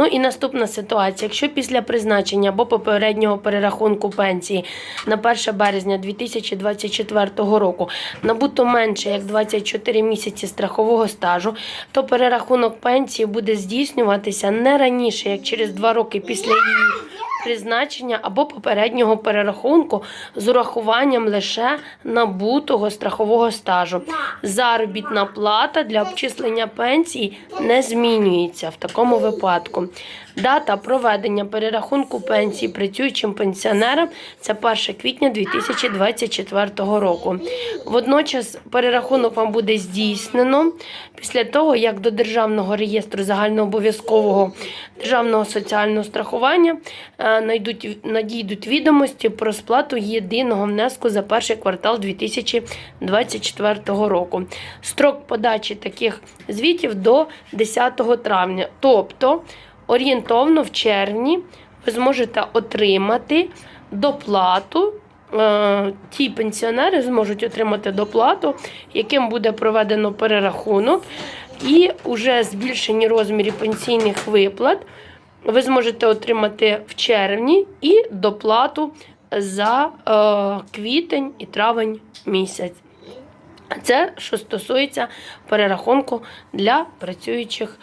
Ну і наступна ситуація. Якщо після призначення або попереднього перерахунку пенсії на 1 березня 2024 року набуто менше як 24 місяці страхового стажу, то перерахунок пенсії буде здійснюватися не раніше, як через 2 роки після її призначення або попереднього перерахунку з урахуванням лише набутого страхового стажу. Заробітна плата для обчислення пенсії не змінюється в такому випадку. Дата проведення перерахунку пенсії працюючим пенсіонерам це 1 квітня 2024 року. Водночас перерахунок вам буде здійснено після того, як до Державного реєстру загальнообов'язкового державного соціального страхування е, надійдуть відомості про сплату єдиного внеску за перший квартал 2024 року. Строк подачі таких звітів до 10 травня. Тобто орієнтовно в червні ви зможете отримати доплату. Е, Ті пенсіонери зможуть отримати доплату, яким буде проведено перерахунок, і вже збільшені розміри пенсійних виплат ви зможете отримати в червні і доплату за е, квітень і травень місяць. Це що стосується перерахунку для працюючих